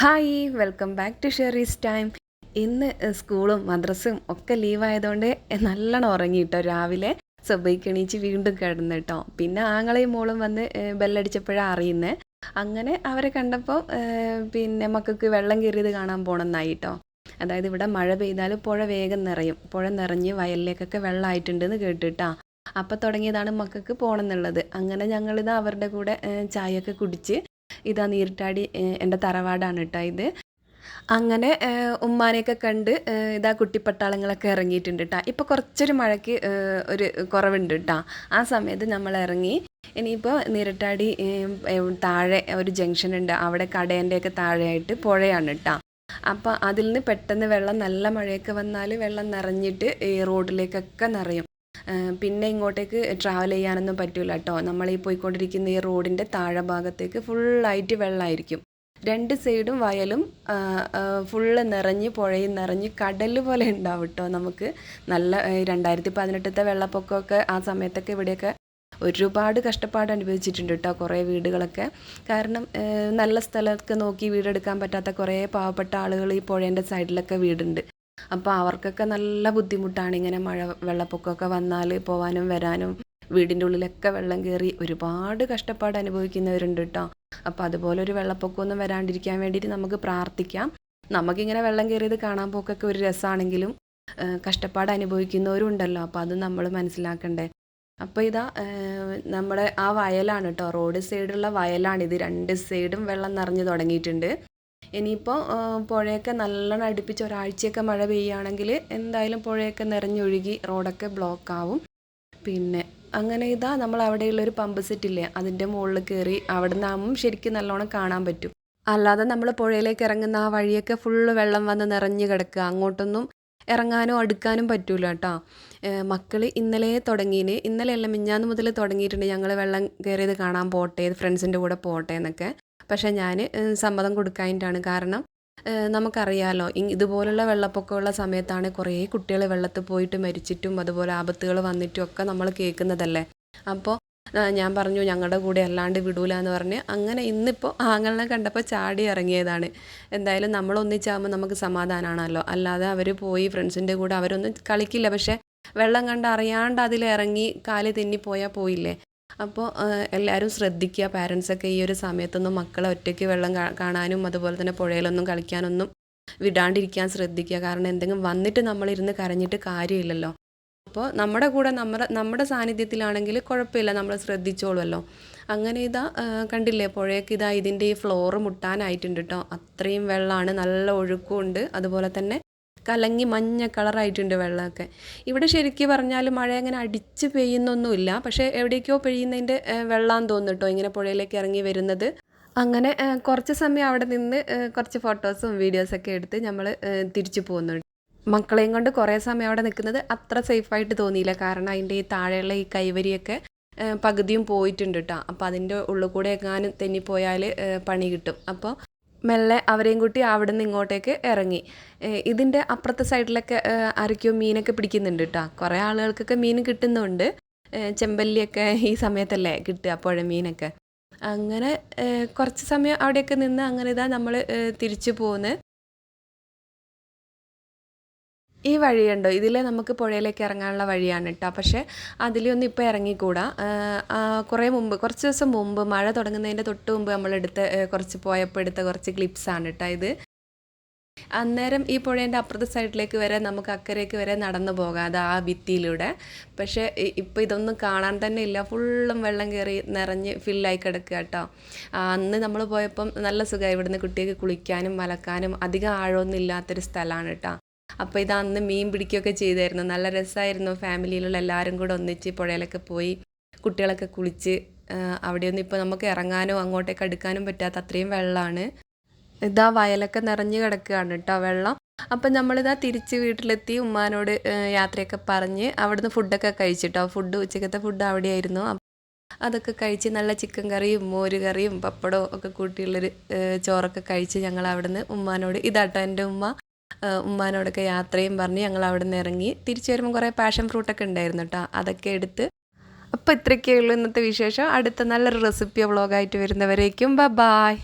Hi welcome back to Sherry's time. ഇന്ന് സ്കൂളും മദ്രസും ഒക്കെ ലീവായതുകൊണ്ട് നല്ലോണം ഉറങ്ങിയിട്ടോ രാവിലെ. സുബൈക്ക് എണീച്ച് വീണ്ടും കിടന്നു കേട്ടോ പിന്നെ ആങ്ങളെയും മോളും വന്ന് ബെല്ലടിച്ചപ്പോഴാണ് അറിയുന്നത് അങ്ങനെ അവരെ കണ്ടപ്പോൾ പിന്നെ മക്കൾക്ക് വെള്ളം കയറിയത് കാണാൻ പോണെന്നായിട്ടോ. അതായത് ഇവിടെ മഴ പെയ്താൽ പുഴ വേഗം നിറയും. പുഴ നിറഞ്ഞ് വയലിലേക്കൊക്കെ വെള്ളമായിട്ടുണ്ടെന്ന് കേട്ടിട്ടാ. അപ്പം തുടങ്ങിയതാണ് മക്കൾക്ക് പോകണം എന്നുള്ളത് അങ്ങനെ ഞങ്ങളിത് അവരുടെ കൂടെ ചായയൊക്കെ കുടിച്ച് ഇതാ നീർട്ടാടി എന്റെ തറവാടാണ് കേട്ടോ ഇത്. അങ്ങനെ ഉമ്മാനെയൊക്കെ കണ്ട് ഇതാ കുട്ടിപ്പട്ടാളങ്ങളൊക്കെ ഇറങ്ങിയിട്ടുണ്ട് കേട്ടോ ഇപ്പോൾ കുറച്ചൊരു മഴയ്ക്ക് ഒരു കുറവുണ്ട് കേട്ടോ ആ സമയത്ത് നമ്മൾ ഇറങ്ങി ഇനിയിപ്പോൾ നീരട്ടാടി താഴെ ഒരു ജംഗ്ഷൻ ഉണ്ട്. അവിടെ കടേന്റെയൊക്കെ താഴെയായിട്ട് പുഴയാണ് കേട്ടോ അപ്പോൾ അതിൽ നിന്ന് പെട്ടെന്ന് വെള്ളം നല്ല മഴയൊക്കെ വന്നാൽ വെള്ളം നിറഞ്ഞിട്ട് ഈ റോഡിലേക്കൊക്കെ നിറയും. പിന്നെ ഇങ്ങോട്ടേക്ക് ട്രാവൽ ചെയ്യാനൊന്നും പറ്റില്ല കേട്ടോ നമ്മൾ ഈ പോയിക്കൊണ്ടിരിക്കുന്ന ഈ റോഡിന്റെ താഴെ ഭാഗത്തേക്ക് ഫുള്ളായിട്ട് വെള്ളമായിരിക്കും രണ്ട് സൈഡും വയലും ഫുള്ള് നിറഞ്ഞ് പുഴയും നിറഞ്ഞ് കടൽ പോലെ ഉണ്ടാവും കേട്ടോ നമുക്ക്. നല്ല രണ്ടായിരത്തി പതിനെട്ടത്തെ വെള്ളപ്പൊക്കമൊക്കെ ആ സമയത്തൊക്കെ ഇവിടെയൊക്കെ ഒരുപാട് കഷ്ടപ്പാട് അനുഭവിച്ചിട്ടുണ്ട് കേട്ടോ കുറേ വീടുകളൊക്കെ. കാരണം നല്ല സ്ഥലമൊക്കെ നോക്കി വീടെടുക്കാൻ പറ്റാത്ത കുറേ പാവപ്പെട്ട ആളുകൾ ഈ പുഴേന്റെ സൈഡിലൊക്കെ വീടുണ്ട്. അപ്പോൾ അവർക്കൊക്കെ നല്ല ബുദ്ധിമുട്ടാണ് ഇങ്ങനെ മഴ വെള്ളപ്പൊക്കമൊക്കെ വന്നാൽ പോവാനും വരാനും. വീടിന്റെ ഉള്ളിലൊക്കെ വെള്ളം കയറി ഒരുപാട് കഷ്ടപ്പാട് അനുഭവിക്കുന്നവരുണ്ട് കേട്ടോ അപ്പോൾ അതുപോലെ ഒരു വെള്ളപ്പൊക്കമൊന്നും വരാണ്ടിരിക്കാൻ വേണ്ടിയിട്ട് നമുക്ക് പ്രാർത്ഥിക്കാം. നമുക്കിങ്ങനെ വെള്ളം കയറിയത് കാണാൻ പോക്കൊക്കെ ഒരു രസമാണെങ്കിലും കഷ്ടപ്പാട് അനുഭവിക്കുന്നവരും ഉണ്ടല്ലോ അപ്പോൾ അത് നമ്മൾ മനസ്സിലാക്കണ്ടേ. അപ്പോൾ ഇതാ നമ്മുടെ ആ വയലാണ് കേട്ടോ റോഡ് സൈഡുള്ള വയലാണിത്. രണ്ട് സൈഡും വെള്ളം നിറഞ്ഞു തുടങ്ങിയിട്ടുണ്ട്. ഇനിയിപ്പോൾ പുഴയൊക്കെ നല്ലോണം അടുപ്പിച്ച് ഒരാഴ്ചയൊക്കെ മഴ പെയ്യുകയാണെങ്കിൽ എന്തായാലും പുഴയൊക്കെ നിറഞ്ഞൊഴുകി റോഡൊക്കെ ബ്ലോക്ക് ആവും പിന്നെ അങ്ങനെ ഇതാ നമ്മൾ അവിടെയുള്ള ഒരു പമ്പ് സെറ്റില്ലേ അതിന്റെ മുകളിൽ കയറി അവിടെ നിന്നാകുമ്പം ശരിക്കും നല്ലോണം കാണാൻ പറ്റും. അല്ലാതെ നമ്മൾ പുഴയിലേക്ക് ഇറങ്ങുന്ന ആ വഴിയൊക്കെ ഫുള്ള് വെള്ളം വന്ന് നിറഞ്ഞു കിടക്കുക. അങ്ങോട്ടൊന്നും ഇറങ്ങാനോ അടുക്കാനും പറ്റൂല കേട്ടോ. മക്കൾ ഇന്നലെ തുടങ്ങിയിന് ഇന്നലെയല്ല മിഞ്ഞാന്ന് മുതൽ തുടങ്ങിയിട്ടുണ്ട് ഞങ്ങൾ വെള്ളം കയറിയത് കാണാൻ പോട്ടെ ഫ്രണ്ട്സിന്റെ കൂടെ പോട്ടെ എന്നൊക്കെ. പക്ഷേ ഞാൻ സമ്മതം കൊടുക്കാനായിട്ടാണ് കാരണം നമുക്കറിയാലോ ഇതുപോലുള്ള വെള്ളപ്പൊക്കമുള്ള സമയത്താണ് കുറേ കുട്ടികൾ വെള്ളത്തിൽ പോയിട്ട് മരിച്ചിട്ടും അതുപോലെ ആപത്തുകൾ വന്നിട്ടും ഒക്കെ നമ്മൾ കേൾക്കുന്നതല്ലേ? അപ്പോൾ ഞാൻ പറഞ്ഞു ഞങ്ങളുടെ കൂടെ അല്ലാണ്ട് വിടൂല എന്ന് പറഞ്ഞ് അങ്ങനെ ഇന്നിപ്പോൾ ആങ്ങളെ കണ്ടപ്പോൾ ചാടി ഇറങ്ങിയതാണ്. എന്തായാലും നമ്മൾ ഒന്നിച്ചാകുമ്പോൾ നമുക്ക് സമാധാനമാണല്ലോ അല്ലാതെ അവർ പോയി ഫ്രണ്ട്സിന്റെ കൂടെ അവരൊന്നും കളിക്കില്ല. പക്ഷേ വെള്ളം കണ്ട് അറിയാണ്ട് അതിലിറങ്ങി കാൽ തെന്നിപ്പോയാൽ പോയില്ലേ? അപ്പോൾ എല്ലാവരും ശ്രദ്ധിക്കുക. പാരൻസൊക്കെ ഈ ഒരു സമയത്തൊന്നും മക്കളെ ഒറ്റയ്ക്ക് വെള്ളം കാണാനും അതുപോലെ തന്നെ പുഴയിലൊന്നും കളിക്കാനൊന്നും വിടാണ്ടിരിക്കാൻ ശ്രദ്ധിക്കുക. കാരണം എന്തെങ്കിലും വന്നിട്ട് നമ്മളിരുന്ന് കരഞ്ഞിട്ട് കാര്യമില്ലല്ലോ. അപ്പോൾ നമ്മുടെ കൂടെ നമ്മുടെ നമ്മുടെ സാന്നിധ്യത്തിലാണെങ്കിൽ കുഴപ്പമില്ല. നമ്മൾ ശ്രദ്ധിച്ചോളുമല്ലോ അങ്ങനെ ഇതാ കണ്ടില്ലേ? പുഴയൊക്കെ ഇതാ ഇതിന്റെ ഈ ഫ്ലോറ് മുട്ടാനായിട്ടുണ്ട് കേട്ടോ അത്രയും വെള്ളമാണ്. നല്ല ഒഴുക്കുമുണ്ട്. അതുപോലെ തന്നെ കലങ്ങി മഞ്ഞ കളറായിട്ടുണ്ട് വെള്ളമൊക്കെ. ഇവിടെ ശരിക്കും പറഞ്ഞാൽ മഴ അങ്ങനെ അടിച്ച് പെയ്യുന്നൊന്നുമില്ല. പക്ഷേ എവിടേക്കോ പെയ്യുന്നതിന്റെ വെള്ളം തോന്നിട്ടോ ഇങ്ങനെ പുഴയിലേക്ക് ഇറങ്ങി വരുന്നത്. അങ്ങനെ കുറച്ച് സമയം അവിടെ നിന്ന് കുറച്ച് ഫോട്ടോസും വീഡിയോസൊക്കെ എടുത്ത് നമ്മൾ തിരിച്ചു പോകുന്നുണ്ട്. മക്കളെയും കൊണ്ട് കുറേ സമയം അവിടെ നിൽക്കുന്നത് അത്ര സേഫായിട്ട് തോന്നിയില്ല. കാരണം അതിന്റെ ഈ താഴെയുള്ള ഈ കൈവരിയൊക്കെ പകുതിയും പോയിട്ടുണ്ട് കേട്ടോ. അപ്പോൾ അതിന്റെ ഉള്ളിൽ കൂടെ എങ്ങാനും തെന്നിപ്പോയാൽ പണി കിട്ടും. അപ്പോൾ മെല്ലെ അവരെയും കൂട്ടി അവിടെ നിന്ന് ഇങ്ങോട്ടേക്ക് ഇറങ്ങി. ഇതിന്റെ അപ്പുറത്തെ സൈഡിലൊക്കെ ആരൊക്കെയോ മീനൊക്കെ പിടിക്കുന്നുണ്ട് കേട്ടോ കുറേ ആളുകൾക്കൊക്കെ മീൻ കിട്ടുന്നുണ്ട്. ചെമ്പല്ലിയൊക്കെ ഈ സമയത്തല്ലേ കിട്ടുക പുഴ മീനൊക്കെ. അങ്ങനെ കുറച്ച് സമയം അവിടെയൊക്കെ നിന്ന് അങ്ങനെ ഇതാ നമ്മൾ തിരിച്ചു പോകുന്നത് ഈ വഴിയുണ്ടോ? ഇതിൽ നമുക്ക് പുഴയിലേക്ക് ഇറങ്ങാനുള്ള വഴിയാണ് കേട്ടോ പക്ഷേ അതിലൊന്നും ഇപ്പോൾ ഇറങ്ങിക്കൂടാ. കുറേ മുമ്പ് കുറച്ച് ദിവസം മുമ്പ് മഴ തുടങ്ങുന്നതിന്റെ തൊട്ട് മുമ്പ് നമ്മൾ എടുത്ത കുറച്ച് പോയപ്പോൾ എടുത്ത കുറച്ച് ക്ലിപ്സാണ് കേട്ടോ ഇത്. അന്നേരം ഈ പുഴേന്റെ അപ്പുറത്തെ സൈഡിലേക്ക് വരെ നമുക്ക് അക്കരയ്ക്ക് വരെ നടന്നു പോകാം അത് ആ ഭിത്തിയിലൂടെ. പക്ഷേ ഇപ്പോൾ ഇതൊന്നും കാണാൻ തന്നെ ഇല്ല. ഫുള്ളും വെള്ളം കയറി നിറഞ്ഞ് ഫില്ലായി കിടക്കുക കേട്ടോ അന്ന് നമ്മൾ പോയപ്പം നല്ല സുഖമായി. ഇവിടുന്ന് കുട്ടികൾക്ക് കുളിക്കാനും മലക്കാനും അധികം ആഴമൊന്നും ഇല്ലാത്തൊരു സ്ഥലമാണ് കേട്ടോ അപ്പോൾ ഇത് അന്ന് മീൻ പിടിക്കുകയൊക്കെ ചെയ്തായിരുന്നു. നല്ല രസമായിരുന്നു ഫാമിലിയിലുള്ള എല്ലാവരും കൂടെ ഒന്നിച്ച് പുഴയിലൊക്കെ പോയി കുട്ടികളൊക്കെ കുളിച്ച് അവിടെയൊന്നും ഇപ്പോൾ നമുക്ക് ഇറങ്ങാനോ അങ്ങോട്ടേക്ക് അടുക്കാനും പറ്റാത്ത അത്രയും വെള്ളമാണ്. ഇതാ വയലൊക്കെ നിറഞ്ഞു കിടക്കുകയാണ് കേട്ടോ വെള്ളം. അപ്പം നമ്മളിതാ തിരിച്ച് വീട്ടിലെത്തി ഉമ്മാനോട് യാത്രയൊക്കെ പറഞ്ഞ് അവിടുന്ന് ഫുഡൊക്കെ കഴിച്ചിട്ടോ ഫുഡ് ഉച്ചക്കത്തെ ഫുഡ് അവിടെയായിരുന്നു. അതൊക്കെ കഴിച്ച് നല്ല ചിക്കൻ കറിയും മോര് കറിയും പപ്പടവും ഒക്കെ കൂട്ടിയുള്ളൊരു ചോറൊക്കെ കഴിച്ച് ഞങ്ങൾ അവിടുന്ന് ഉമ്മാനോട് ഇതാട്ടോ എന്റെ ഉമ്മ ഉമ്മാനോടൊക്കെ യാത്രയും പറഞ്ഞ് ഞങ്ങൾ അവിടെ നിന്ന് ഇറങ്ങി. തിരിച്ചു വരുമ്പോൾ കുറേ പാഷൻ ഫ്രൂട്ടൊക്കെ ഉണ്ടായിരുന്നു കേട്ടോ അതൊക്കെ എടുത്ത്. അപ്പോൾ ഇത്രയൊക്കെ ഉള്ളൂ ഇന്നത്തെ വിശേഷം. അടുത്ത നല്ലൊരു റെസിപ്പി വ്ളോഗായിട്ട് വരുന്നവരേക്കും. ബ ബായ്